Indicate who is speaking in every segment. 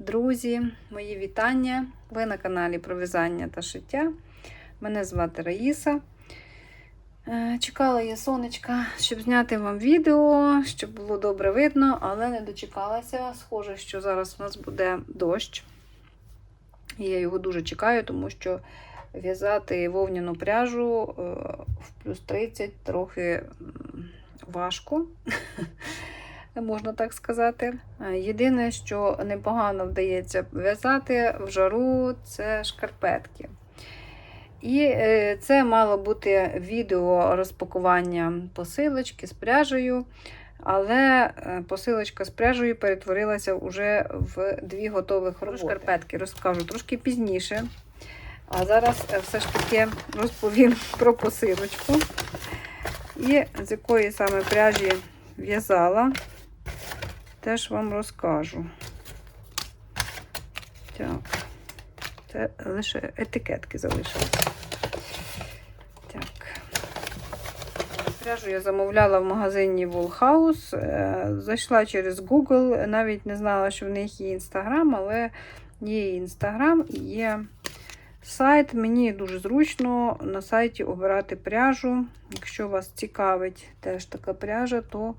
Speaker 1: Друзі, мої вітання! Ви на каналі про в'язання та шиття. Мене звати Раїса. Е, Чекала я сонечка, щоб зняти вам відео, щоб було добре видно, але не дочекалася. Схоже, що зараз у нас буде дощ. І я його дуже чекаю, тому що в'язати вовняну пряжу е, в плюс 30 трохи важко. можна так сказати. Е, Єдине, що непогано вдається в'язати в жару, це шкарпетки. І е, це мало бути відео розпакування посилочки з пряжею, але е, посилочка з пряжею перетворилася вже в дві готових роботи. Шкарпетки розкажу трошки пізніше. А зараз все ж таки розповім про посилочку. І з якої саме пряжі в'язала теж вам розкажу. Так, це лише етикетки залишилися. Так. Пряжу я замовляла в магазині Woolhouse. Е, Зайшла через Google, навіть не знала, що в них є Instagram, але є Instagram і є сайт. Мені дуже зручно на сайті обирати пряжу. Якщо вас цікавить теж така пряжа, то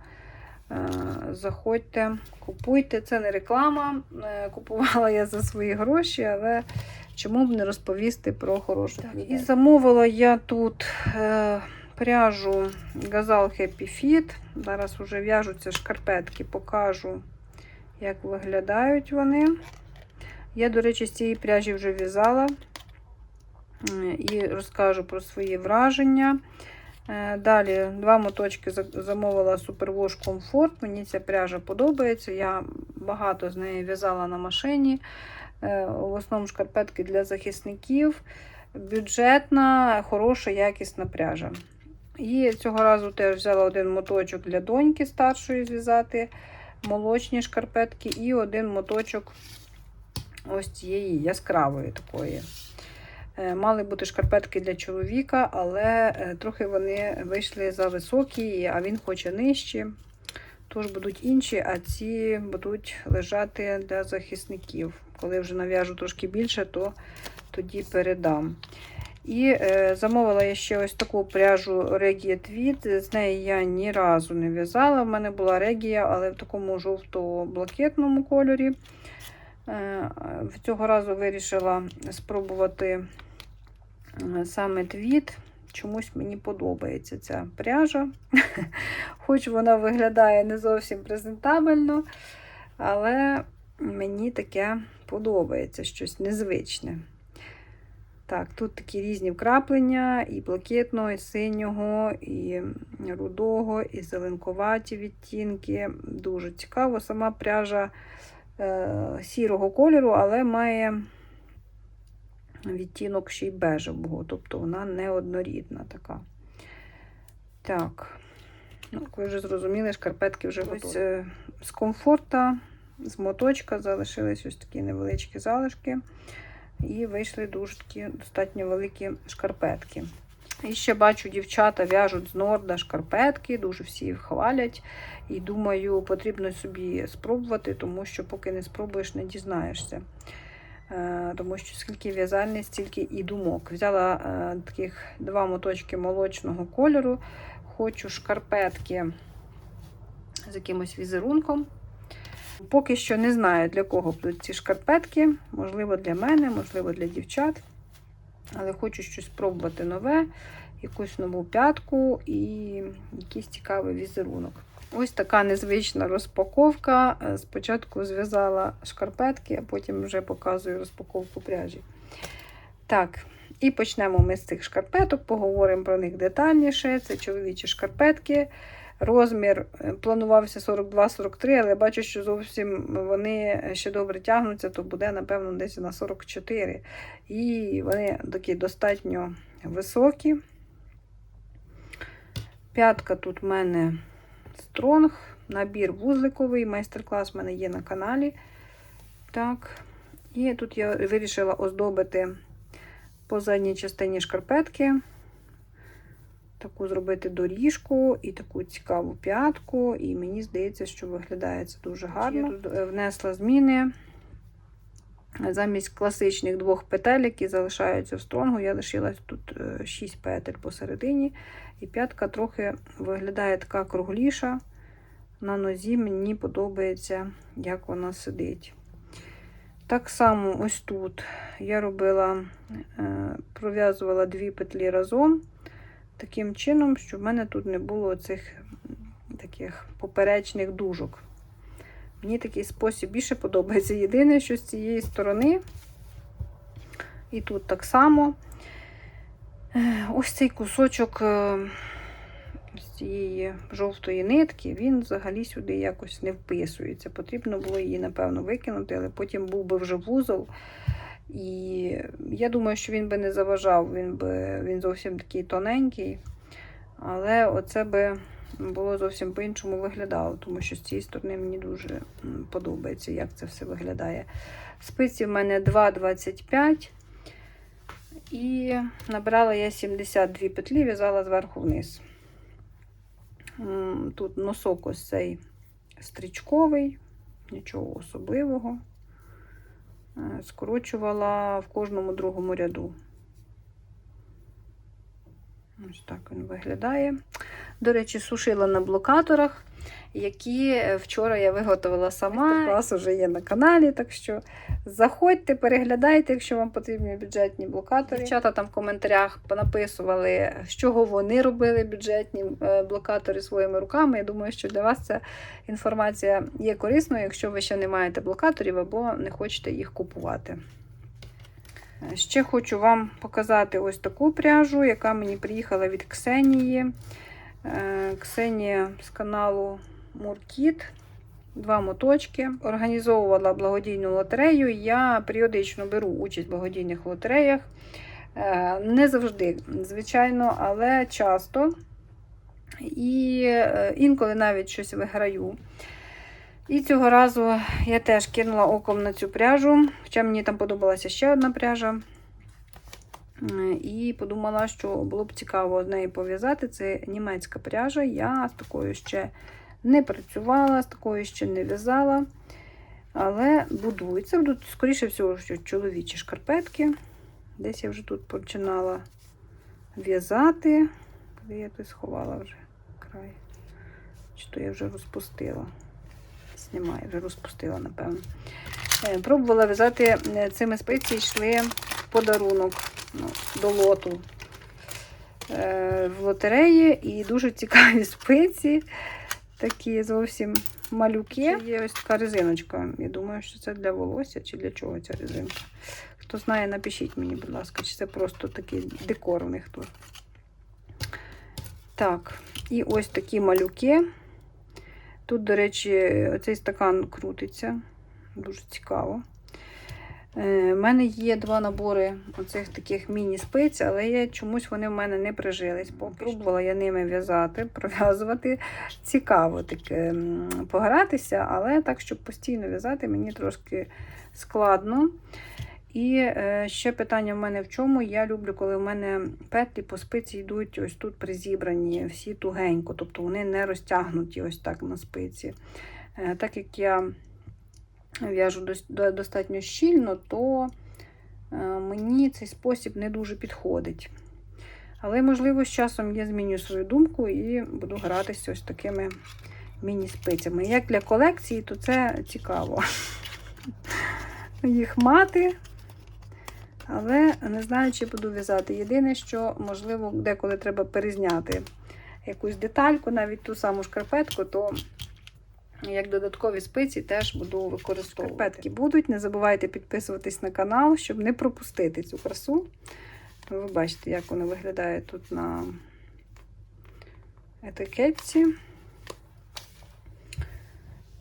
Speaker 1: Заходьте, купуйте. Це не реклама. Е, Купувала я за свої гроші, але чому б не розповісти про хорошу так, І замовила я тут е, пряжу Gazal Happy Fit. Зараз вже в'яжуться шкарпетки, покажу, як виглядають вони. Я, до речі, з цієї пряжі вже в'язала е, і розкажу про свої враження. Е, Далі два моточки замовила Superwash Comfort. Мені ця пряжа подобається. Я багато з неї в'язала на машині. Е, В основному шкарпетки для захисників. Бюджетна, хороша, якісна пряжа. І цього разу теж взяла один моточок для доньки старшої зв'язати, молочні шкарпетки, і один моточок ось цієї яскравої такої. Е, Мали бути шкарпетки для чоловіка, але е, трохи вони вийшли за високі, а він хоче нижчі. Тож будуть інші, а ці будуть лежати для захисників. Коли вже нав'яжу трошки більше, то тоді передам. І е, замовила я ще ось таку пряжу Regia Tweed. З неї я ні разу не в'язала. В мене була Regia, але в такому жовто-блакитному кольорі. Е, цього разу вирішила спробувати саме твіт. Чомусь мені подобається ця пряжа. Хоч вона виглядає не зовсім презентабельно, але мені таке подобається щось незвичне. Так, тут такі різні вкраплення, і блакитного, і синього, і рудого, і зеленкуваті відтінки. Дуже цікаво. Сама пряжа Е, сірого кольору, але має відтінок ще й бежевого, тобто вона неоднорідна така. Так, ну, як ви вже зрозуміли, шкарпетки вже ось е, з комфорта, з моточка залишились ось такі невеличкі залишки. І вийшли дуже такі достатньо великі шкарпетки. І ще бачу, дівчата в'яжуть з норда шкарпетки, дуже всі їх хвалять. І думаю, потрібно собі спробувати, тому що поки не спробуєш, не дізнаєшся. Е, тому що скільки в'язальні, стільки і думок. Взяла е, таких два моточки молочного кольору. Хочу шкарпетки з якимось візерунком. Поки що не знаю, для кого будуть ці шкарпетки. Можливо, для мене, можливо, для дівчат. Але хочу щось спробувати нове, якусь нову п'ятку і якийсь цікавий візерунок. Ось така незвична розпаковка. Е, Спочатку зв'язала шкарпетки, а потім вже показую розпаковку пряжі. Так, і почнемо ми з цих шкарпеток, поговоримо про них детальніше. Це чоловічі шкарпетки. Розмір е, планувався 42-43, але бачу, що зовсім вони ще добре тягнуться, то буде, напевно, десь на 44. І вони такі достатньо високі. П'ятка тут в мене стронг, набір вузликовий, майстер-клас в мене є на каналі. Так. І тут я вирішила оздобити по задній частині шкарпетки таку зробити доріжку і таку цікаву п'ятку. І мені здається, що виглядає це дуже гарно. Я тут внесла зміни. Замість класичних двох петель, які залишаються в стронгу, я лишила тут 6 петель посередині. І п'ятка трохи виглядає така кругліша. На нозі мені подобається, як вона сидить. Так само ось тут я робила, е, пров'язувала дві петлі разом, таким чином, щоб в мене тут не було цих таких поперечних дужок. Мені такий спосіб більше подобається. Єдине, що з цієї сторони, і тут так само, е, ось цей кусочок е, з цієї жовтої нитки, він взагалі сюди якось не вписується. Потрібно було її, напевно, викинути, але потім був би вже вузол. І я думаю, що він би не заважав, він би він зовсім такий тоненький. Але оце би було зовсім по-іншому виглядало, тому що з цієї сторони мені дуже подобається, як це все виглядає. Спиці в мене 2,25. І набрала я 72 петлі, в'язала зверху вниз. Тут носок ось цей стрічковий, нічого особливого. Е, скорочувала в кожному другому ряду. Ось так він виглядає. До речі, сушила на блокаторах, які вчора я виготовила сама. Клас вже є на каналі, так що заходьте, переглядайте, якщо вам потрібні бюджетні блокатори. Дівчата там в коментарях понаписували, з чого вони робили бюджетні е, блокатори своїми руками. Я думаю, що для вас ця інформація є корисною, якщо ви ще не маєте блокаторів або не хочете їх купувати. Ще хочу вам показати ось таку пряжу, яка мені приїхала від Ксенії. Е, Ксенія з каналу Муркіт. Два моточки. Організовувала благодійну лотерею. Я періодично беру участь в благодійних лотереях. Е, Не завжди, звичайно, але часто. І е, інколи навіть щось виграю. І цього разу я теж кинула оком на цю пряжу, хоча мені там подобалася ще одна пряжа. І подумала, що було б цікаво з нею пов'язати. Це німецька пряжа. Я з такою ще не працювала, з такою ще не в'язала. Але будується. Будуть, скоріше всього, що чоловічі шкарпетки. Десь я вже тут починала в'язати. Де я тут сховала вже край. Чи то я вже розпустила знімаю, вже розпустила, напевно. Е, пробувала в'язати е, цими спиці, йшли в подарунок ну, до лоту е, в лотереї і дуже цікаві спиці. Такі зовсім малюки. Це є ось така резиночка. Я думаю, що це для волосся чи для чого ця резинка. Хто знає, напишіть мені, будь ласка, чи це просто такий декор у них тут. Так, і ось такі малюки. Тут, до речі, оцей стакан крутиться, дуже цікаво. У е, мене є два набори оцих таких міні-спиць, але я, чомусь вони в мене не прижились. Попробувала я ними в'язати, пров'язувати. Цікаво таке погратися, але так, щоб постійно в'язати, мені трошки складно. І е, ще питання в мене в чому. Я люблю, коли в мене петлі по спиці йдуть ось тут призібрані, всі тугенько, тобто вони не розтягнуті ось так на спиці. Е, так як я в'яжу достатньо щільно, то е, мені цей спосіб не дуже підходить. Але, можливо, з часом я зміню свою думку і буду гратися ось такими міні-спицями. Як для колекції, то це цікаво. Їх мати. Але не знаю, чи буду в'язати. Єдине, що, можливо, деколи треба перезняти якусь детальку, навіть ту саму шкарпетку, то як додаткові спиці теж буду використовувати. Шкарпетки будуть. Не забувайте підписуватись на канал, щоб не пропустити цю красу. Ви бачите, як вона виглядає тут на етикетці.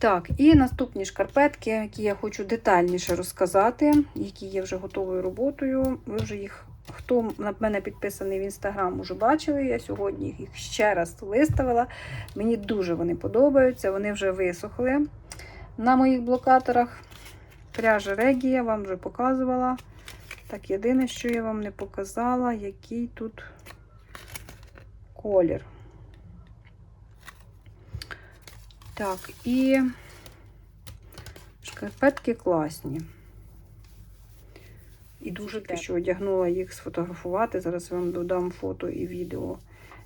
Speaker 1: Так, і наступні шкарпетки, які я хочу детальніше розказати, які є вже готовою роботою. Ви вже їх, хто на мене підписаний в інстаграм, уже бачили. Я сьогодні їх ще раз виставила. Мені дуже вони подобаються, вони вже висохли на моїх блокаторах. Пряжа Регія вам вже показувала. Так, єдине, що я вам не показала, який тут колір. Так, і шкарпетки класні. І дуже те, що одягнула їх сфотографувати. Зараз вам додам фото і відео,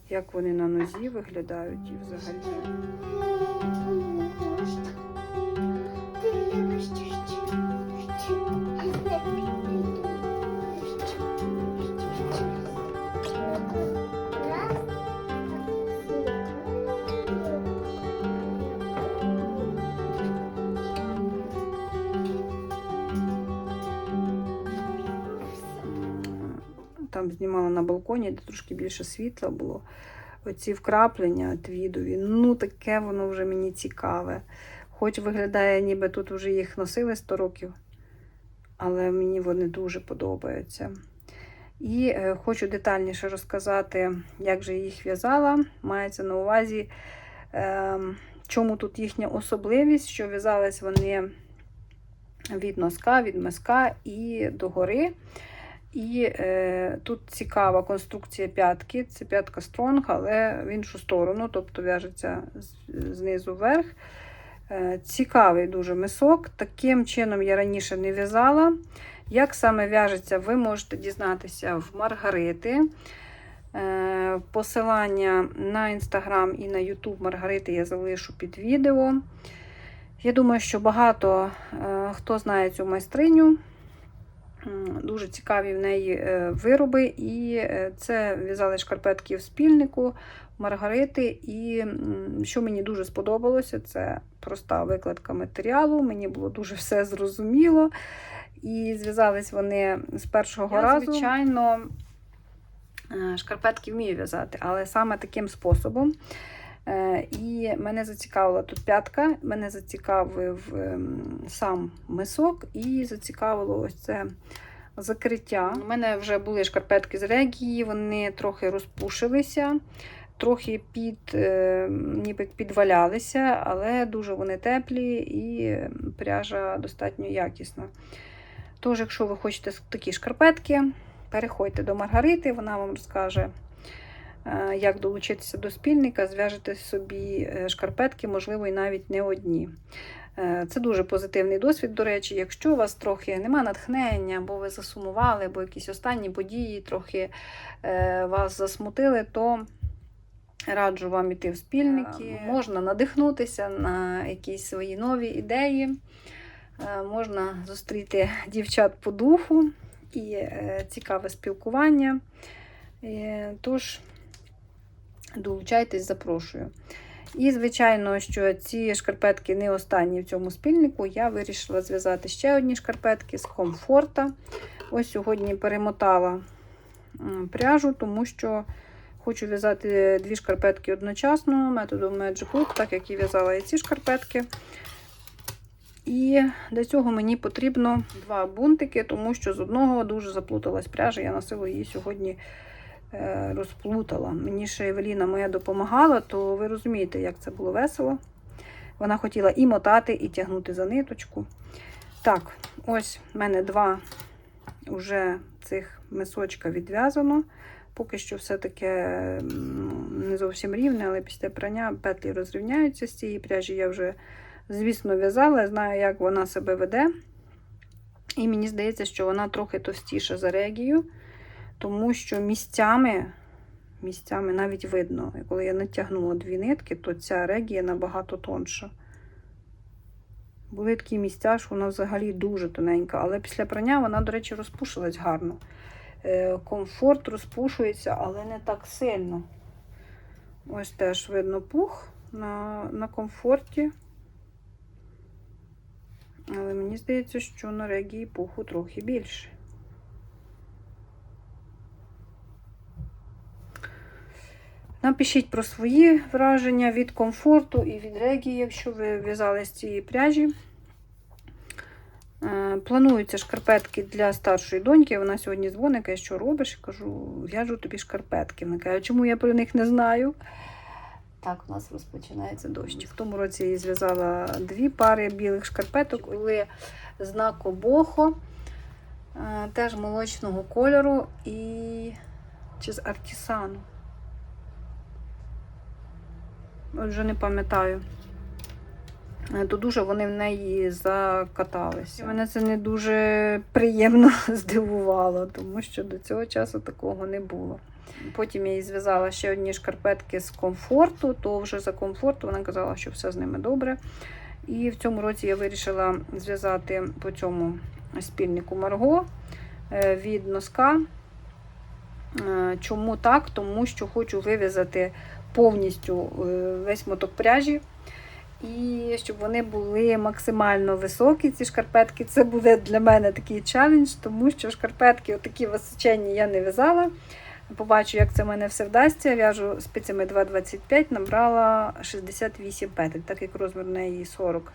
Speaker 1: як вони на нозі виглядають і взагалі. Там знімала на балконі, де трошки більше світла було. Оці вкраплення твідові, ну таке воно вже мені цікаве. Хоч виглядає, ніби тут вже їх носили 100 років, але мені вони дуже подобаються. І е, хочу детальніше розказати, як же їх в'язала. Мається на увазі, е, чому тут їхня особливість, що в'язались вони від носка, від миска і догори. І е, тут цікава конструкція п'ятки. Це п'ятка стронг, але в іншу сторону, тобто в'яжеться знизу вверх. Е, цікавий дуже мисок. Таким чином я раніше не в'язала. Як саме в'яжеться, ви можете дізнатися в Маргарити. Е, посилання на інстаграм і на Ютуб Маргарити я залишу під відео. Я думаю, що багато е, хто знає цю майстриню. Дуже цікаві в неї е, вироби, і е, це в'язали шкарпетки в спільнику Маргарити. І що мені дуже сподобалося, це проста викладка матеріалу. Мені було дуже все зрозуміло. І зв'язались вони з першого
Speaker 2: Я,
Speaker 1: разу. Звичайно, е, шкарпетки вмію в'язати, але саме таким способом. Е, І мене зацікавила тут п'ятка, мене зацікавив ем, сам мисок і зацікавило ось це закриття. У мене вже були шкарпетки з регії, вони трохи розпушилися, трохи під, е, ніби підвалялися, але дуже вони теплі і пряжа достатньо якісна. Тож, якщо ви хочете такі шкарпетки, переходьте до Маргарити, вона вам розкаже. Е, як долучитися до спільника, зв'яжете собі е, шкарпетки, можливо, і навіть не одні. Е, Це дуже позитивний досвід, до речі. Якщо у вас трохи нема натхнення, або ви засумували, або якісь останні події трохи вас засмутили, то раджу вам іти в спільники. Можна надихнутися на якісь свої нові ідеї. Можна зустріти дівчат по духу і цікаве спілкування. Тож, долучайтесь, запрошую. І, звичайно, що ці шкарпетки не останні в цьому спільнику. Я вирішила зв'язати ще одні шкарпетки з комфорта. Ось сьогодні перемотала пряжу, тому що хочу в'язати дві шкарпетки одночасно методом Magic Hook, так як і в'язала і ці шкарпетки. І для цього мені потрібно два бунтики, тому що з одного дуже заплуталась пряжа. Я на силу її сьогодні розплутала. Мені ще Евеліна моя допомагала, то ви розумієте, як це було весело. Вона хотіла і мотати, і тягнути за ниточку. Так, ось в мене два вже цих мисочка відв'язано. Поки що все таке не зовсім рівне, але після прання петлі розрівняються з цієї пряжі. Я вже, звісно, в'язала, знаю, як вона себе веде. І мені здається, що вона трохи товстіша за регію, тому що місцями, місцями навіть видно, коли я натягнула дві нитки, то ця регія набагато тонша. Були такі місця, що вона взагалі дуже тоненька, але після прання вона, до речі, розпушилась гарно. Е, Комфорт розпушується, але не так сильно. Ось теж видно пух на, на комфорті. Але мені здається, що на регії пуху трохи більше. Напишіть про свої враження від комфорту і від регії, якщо ви в'язали з цієї пряжі. Е, Плануються шкарпетки для старшої доньки. Вона сьогодні дзвонить, каже, що робиш? Я кажу, в'яжу тобі шкарпетки. Вона каже, чому я про них не знаю? Так, у нас розпочинається дощ. В тому році я зв'язала дві пари білих шкарпеток. Були знаку Бохо, е, теж молочного кольору і чи з артісану. От Вже не пам'ятаю. е, то дуже вони в неї закаталися. Мене це не дуже приємно здивувало, тому що до цього часу такого не було. Потім я їй зв'язала ще одні шкарпетки з комфорту, то вже за комфорту вона казала, що все з ними добре. І в цьому році я вирішила зв'язати по цьому спільнику Марго е, від носка. Е, Чому так? Тому що хочу вив'язати повністю е, весь моток пряжі. І щоб вони були максимально високі, ці шкарпетки. Це буде для мене такий челендж, тому що шкарпетки такі височенні я не в'язала. Побачу, як це в мене все вдасться. В'яжу спицями 2,25, набрала 68 петель, так як розмір в неї 40,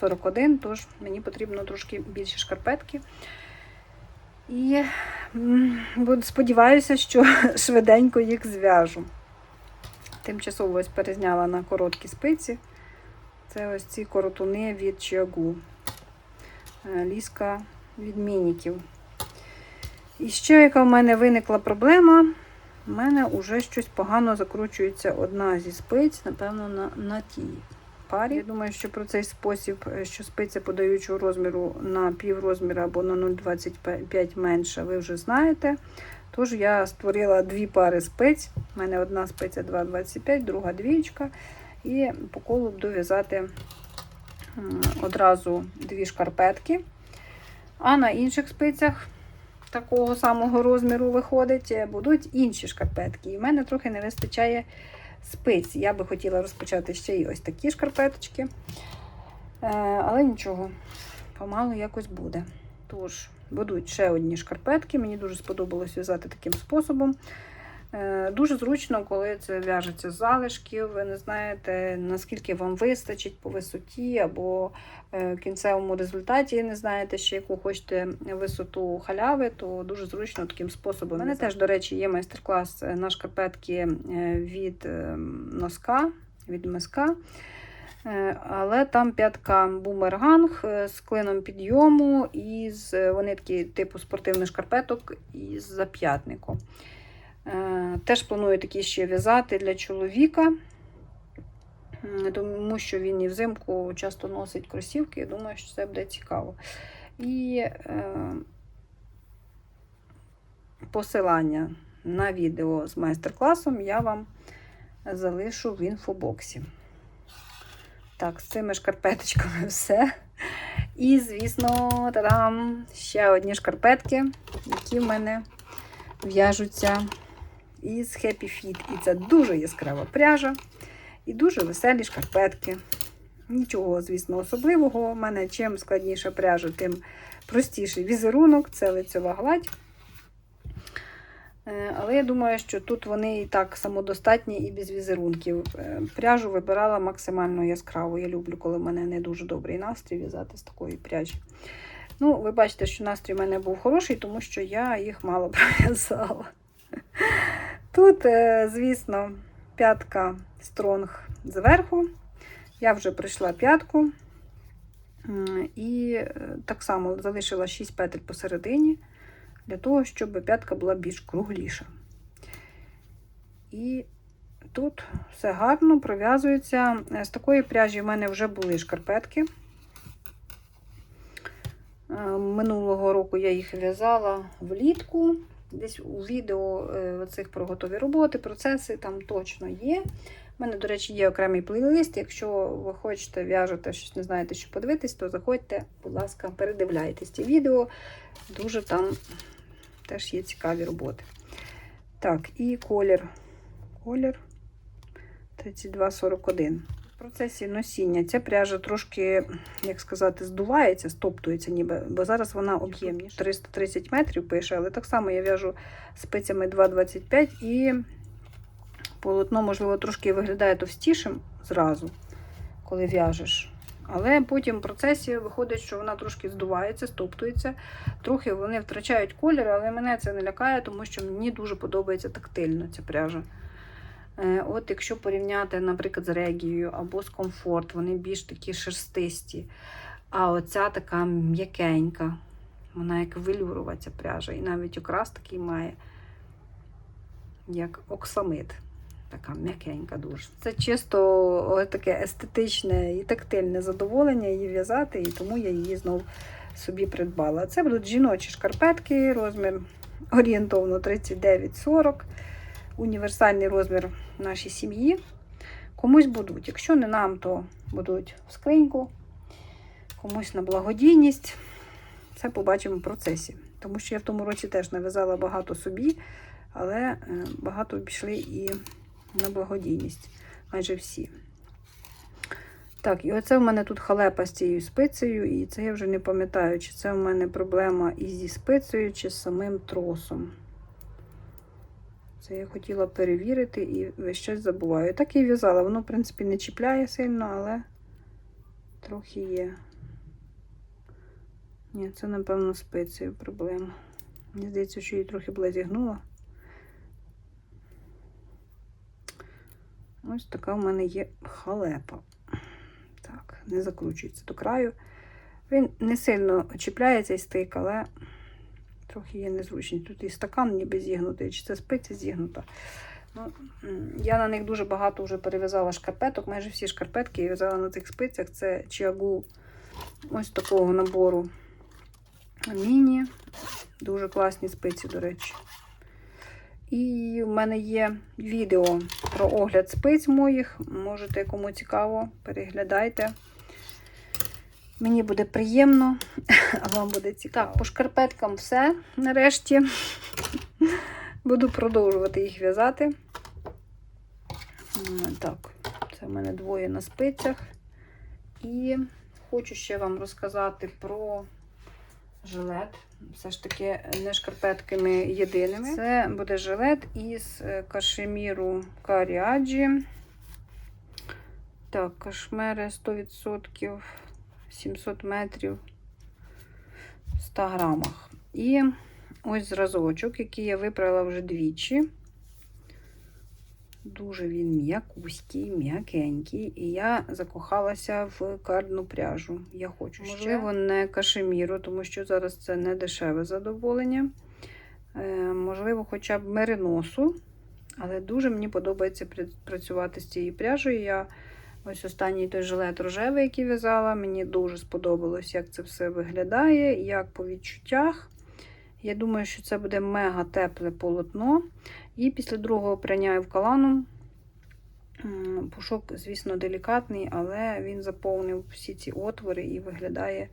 Speaker 1: 41, тож мені потрібно трошки більше шкарпетки. І сподіваюся, що швиденько їх зв'яжу. Тимчасово ось перезняла на короткі спиці. Це ось ці коротуни від Чиагу. Е, Ліска від мініків. І ще яка в мене виникла проблема, в мене вже щось погано закручується одна зі спиць, напевно, на, на тій парі. Я думаю, що про цей спосіб, е, що спиця подаючого розміру на пів розміру або на 0,25 менше, ви вже знаєте. Тож я створила дві пари спиць. У мене одна спиця 2,25, друга двічка. І по колу буду в'язати одразу дві шкарпетки. А на інших спицях такого самого розміру виходить, е, будуть інші шкарпетки. І в мене трохи не вистачає спиць. Я би хотіла розпочати ще й ось такі шкарпеточки. Е, Але нічого, помалу якось буде. Тож, будуть ще одні шкарпетки. Мені дуже сподобалось в'язати таким способом. Е, Дуже зручно, коли це в'яжеться з залишків. Ви не знаєте, наскільки вам вистачить по висоті, або е, в кінцевому результаті не знаєте, ще яку хочете висоту халяви, то дуже зручно таким способом. У мене теж, до речі, є майстер-клас е, на шкарпетки е, від е, носка, від миска. Е, Але там п'ятка бумерганг е, з клином підйому, і з, вони такі типу спортивних шкарпеток із зап'ятником. Е, Теж планую такі ще в'язати для чоловіка, тому що він і взимку часто носить кросівки. Я думаю, що це буде цікаво. І е, посилання на відео з майстер-класом я вам залишу в інфобоксі. Так, з цими шкарпеточками все. І, звісно, та-дам, ще одні шкарпетки, які в мене в'яжуться із Happy Fit. І це дуже яскрава пряжа і дуже веселі шкарпетки. Нічого, звісно, особливого. У мене чим складніша пряжа, тим простіший візерунок, це лицьова гладь. Е, Але я думаю, що тут вони і так самодостатні і без візерунків. Е, Пряжу вибирала максимально яскраву. Я люблю, коли в мене не дуже добрий настрій в'язати з такої пряжі. Ну, ви бачите, що настрій в мене був хороший, тому що я їх мало пров'язала. Тут, е, звісно, п'ятка стронг зверху. Я вже прийшла п'ятку. І так само залишила 6 петель посередині, для того, щоб п'ятка була більш кругліша. І тут все гарно пров'язується. З такої пряжі в мене вже були шкарпетки. Е, Минулого року я їх в'язала влітку. Десь у відео е, оцих про готові роботи, процеси там точно є. У мене, до речі, є окремий плейлист. Якщо ви хочете в'яжете щось, не знаєте, що подивитись, то заходьте, будь ласка, передивляйтесь ці відео. Дуже там теж є цікаві роботи. Так, і колір. Колір 3241. В процесі носіння ця пряжа трошки, як сказати, здувається, стоптується, ніби, бо зараз вона об'ємніша. 330 метрів пише, але так само я в'яжу спицями 2,25 і полотно, можливо, трошки виглядає товстішим зразу, коли в'яжеш. Але потім в процесі виходить, що вона трошки здувається, стоптується. Трохи вони втрачають колір, але мене це не лякає, тому що мені дуже подобається тактильно ця пряжа. Е, От якщо порівняти, наприклад, з регією або з комфорт, вони більш такі шерстисті. А оця така м'якенька, вона як велюрова ця пряжа. І навіть окрас такий має, як оксамит. Така м'якенька дуже. Це чисто таке естетичне і тактильне задоволення її в'язати, і тому я її знов собі придбала. Це будуть жіночі шкарпетки, розмір орієнтовно 39-40, універсальний розмір нашій сім'ї. Комусь будуть. Якщо не нам, то будуть в скриньку, комусь на благодійність. Це побачимо в процесі. Тому що я в тому році теж нав'язала багато собі, але е, багато пішли і на благодійність. Майже всі. Так, і оце в мене тут халепа з цією спицею, і це я вже не пам'ятаю, чи це в мене проблема і зі спицею, чи з самим тросом. Це я хотіла перевірити і весь час забуваю. Так і в'язала. Воно, в принципі, не чіпляє сильно, але трохи є. Ні, це, напевно, спицею проблема. Мені здається, що її трохи була зігнула. Ось така в мене є халепа. Так, не закручується до краю. Він не сильно чіпляється і стик, але трохи є незручність. Тут і стакан ніби зігнутий, чи це спиця зігнута. Ну, я на них дуже багато вже перев'язала шкарпеток. Майже всі шкарпетки я в'язала на цих спицях. Це чиагу ось такого набору міні. Дуже класні спиці, до речі. І в мене є відео про огляд спиць моїх. Можете, кому цікаво, переглядайте. Мені буде приємно, а вам буде цікаво. Так, по шкарпеткам все нарешті. Буду продовжувати їх в'язати. Так, це в мене двоє на спицях. І хочу ще вам розказати про жилет. Все ж таки не шкарпетками єдиними. Це буде жилет із е, кашеміру Каріаджі. Так, кашмери 100%, 700 метрів в 100 грамах. І ось зразочок, який я випрала вже двічі. Дуже він м'якуський, м'якенький. І я закохалася в кардну пряжу. Я хочу ще. Можливо, не кашеміру, тому що зараз це не дешеве задоволення. Е, можливо, хоча б мериносу. Але дуже мені подобається працювати з цією пряжею. Я ось останній той жилет рожевий, який в'язала. Мені дуже сподобалось, як це все виглядає, як по відчуттях. Я думаю, що це буде мега тепле полотно. І після другого прання евкалану м, пушок, звісно, делікатний, але він заповнив всі ці отвори і виглядає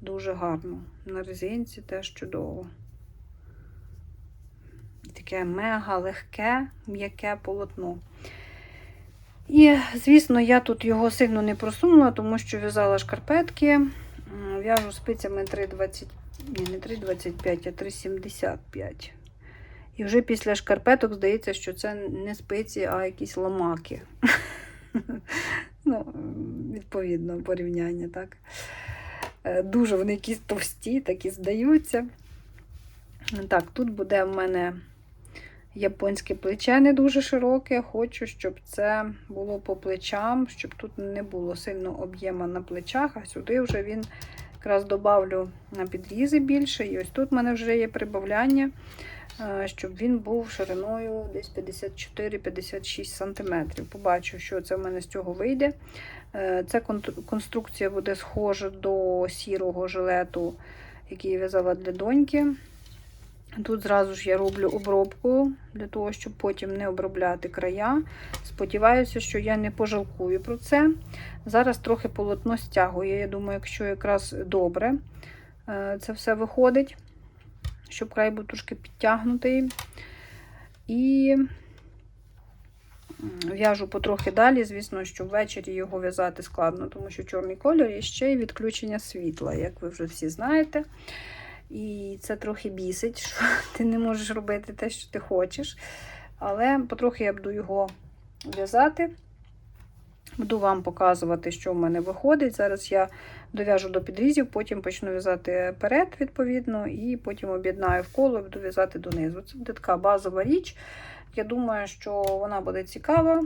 Speaker 1: дуже гарно. На резинці теж чудово. Таке мега легке, м'яке полотно. І, звісно, я тут його сильно не просунула, тому що в'язала шкарпетки. В'яжу спицями 3,20, ні, не 3,25, а 3,75. І вже після шкарпеток здається, що це не спиці, а якісь ламаки. ну, відповідно, порівняння, так. Е, Дуже вони якісь товсті, такі здаються. Так, тут буде в мене японське плече не дуже широке. Хочу, щоб це було по плечам, щоб тут не було сильно об'єма на плечах, а сюди вже він якраз добавлю на підрізи більше. І ось тут в мене вже є прибавляння, е, щоб він був шириною десь 54-56 см. Побачу, що це в мене з цього вийде. Е, Ця конструкція буде схожа до сірого жилету, який я в'язала для доньки. Тут зразу ж я роблю обробку для того, щоб потім не обробляти края. Сподіваюся, що я не пожалкую про це. Зараз трохи полотно стягує. Я думаю, якщо якраз добре е, це все виходить, щоб край був трошки підтягнутий. І в'яжу потрохи далі. Звісно, що ввечері його в'язати складно, тому що чорний кольор і ще й відключення світла, як ви вже всі знаєте. І це трохи бісить, що ти не можеш робити те, що ти хочеш. Але потрохи я буду його в'язати. Буду вам показувати, що в мене виходить. Зараз я дов'яжу до підрізів, потім почну в'язати перед, відповідно, і потім об'єднаю в коло і буду в'язати донизу. Це буде така базова річ. Я думаю, що вона буде цікава,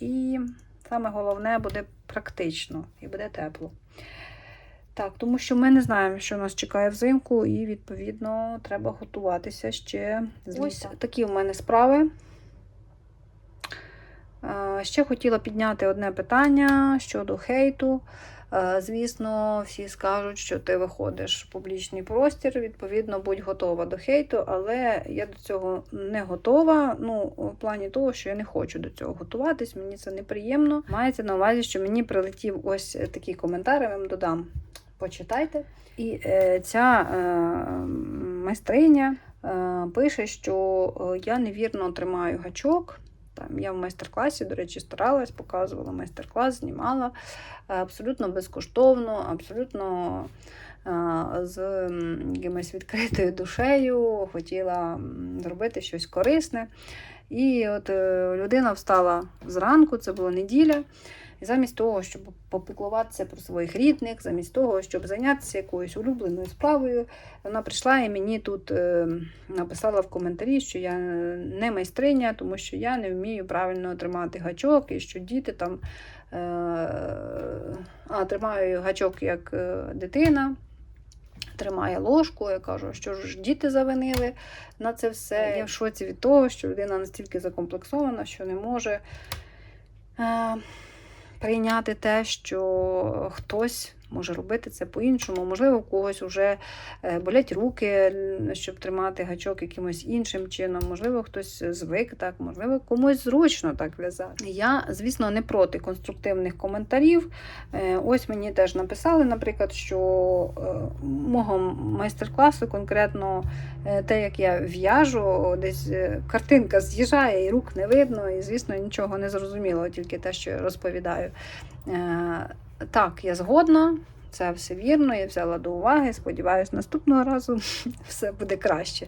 Speaker 1: і саме головне буде практично і буде тепло. Так, тому що ми не знаємо, що нас чекає взимку, і, відповідно, треба готуватися ще
Speaker 2: Ось.
Speaker 1: Такі в мене справи. Ще хотіла підняти одне питання щодо хейту. Звісно, всі скажуть, що ти виходиш в публічний простір. Відповідно, будь готова до хейту, але я до цього не готова. Ну, в плані того, що я не хочу до цього готуватись, мені це неприємно. Мається на увазі, що мені прилетів ось такий коментар, я вам додам. Почитайте. І е, ця е, майстриня е, пише, що е, я невірно тримаю гачок. Там я в майстер-класі, до речі, старалась, показувала майстер-клас, знімала е, абсолютно безкоштовно, абсолютно е, з якимось відкритою душею, хотіла зробити щось корисне. І от людина встала зранку, це була неділя. І замість того, щоб попіклуватися про своїх рідних, замість того, щоб зайнятися якоюсь улюбленою справою, вона прийшла і мені тут е, написала в коментарі, що я не майстриня, тому що я не вмію правильно тримати гачок, і що діти там е, а, тримаю гачок як е, дитина. Тримає ложку, я кажу, що ж діти завинили на це все. Я в шоці від того, що людина настільки закомплексована, що не може прийняти те, що хтось може робити це по-іншому. Можливо, у когось вже е, болять руки, щоб тримати гачок якимось іншим чином. Можливо, хтось звик так, можливо, комусь зручно так в'язати. Я, звісно, не проти конструктивних коментарів. Е, Ось мені теж написали, наприклад, що е, мого майстер-класу конкретно те, як я в'яжу, десь картинка з'їжджає, і рук не видно, і, звісно, нічого не зрозуміло, тільки те, що я розповідаю. Е, Так, я згодна. Це все вірно, я взяла до уваги. Сподіваюсь, наступного разу все буде краще.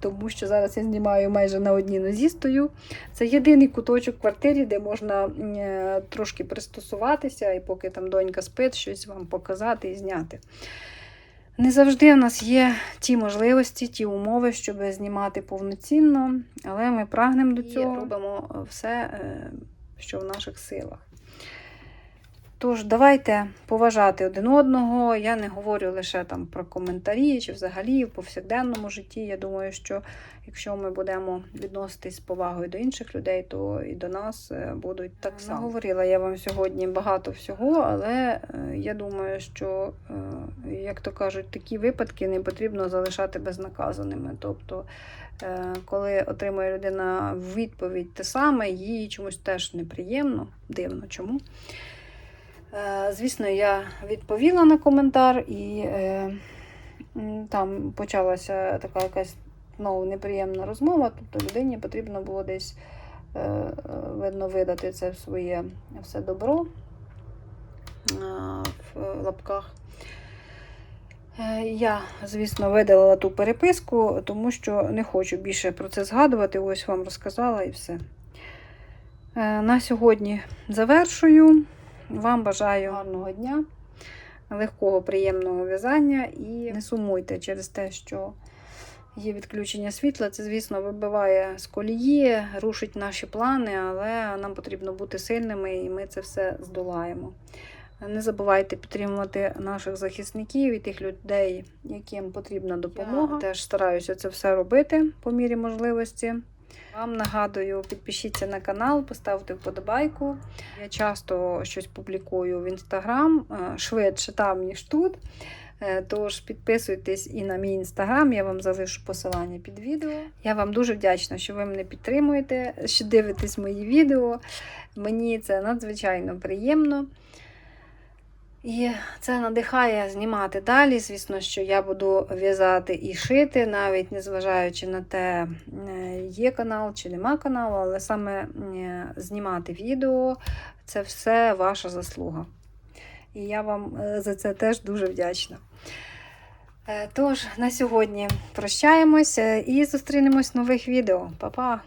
Speaker 1: Тому що зараз я знімаю майже на одній нозі стою. Це єдиний куточок квартирі, де можна е, трошки пристосуватися, і поки там донька спить, щось вам показати і зняти. Не завжди в нас є ті можливості, ті умови, щоб знімати повноцінно, але ми прагнемо до цього. Робимо все, е, що в наших силах. Тож, давайте поважати один одного. Я не говорю лише там про коментарі чи взагалі в повсякденному житті. Я думаю, що якщо ми будемо відноситись з повагою до інших людей, то і до нас е, будуть так само. Говорила я вам сьогодні багато всього, але е, я думаю, що, е, як то кажуть, такі випадки не потрібно залишати безнаказаними. Тобто, е, коли отримує людина відповідь те саме, їй чомусь теж неприємно, дивно чому. Е, Звісно, я відповіла на коментар, і е, там почалася така якась знову неприємна розмова. Тобто людині потрібно було десь е, видно видати це своє все добро в лапках. Я, звісно, видалила ту переписку, тому що не хочу більше про це згадувати. Ось вам розказала і все. На сьогодні завершую. Вам бажаю гарного дня, легкого, приємного в'язання і не сумуйте через те, що є відключення світла. Це, звісно, вибиває з колії, рушить наші плани, але нам потрібно бути сильними і ми це все здолаємо. Не забувайте підтримувати наших захисників і тих людей, яким потрібна допомога. Я теж стараюся це все робити по мірі можливості. Вам нагадую, підпишіться на канал, поставте вподобайку. Я часто щось публікую в інстаграм, е, швидше там, ніж тут. Е, Тож підписуйтесь і на мій інстаграм, я вам залишу посилання під відео. Я вам дуже вдячна, що ви мене підтримуєте, що дивитесь мої відео. Мені це надзвичайно приємно. І це надихає знімати далі. Звісно, що я буду в'язати і шити, навіть незважаючи на те, е, є канал чи нема каналу, але саме е, знімати відео це все ваша заслуга. І я вам е, за це теж дуже вдячна. Тож, на сьогодні прощаємося і зустрінемось в нових відео. Па-па!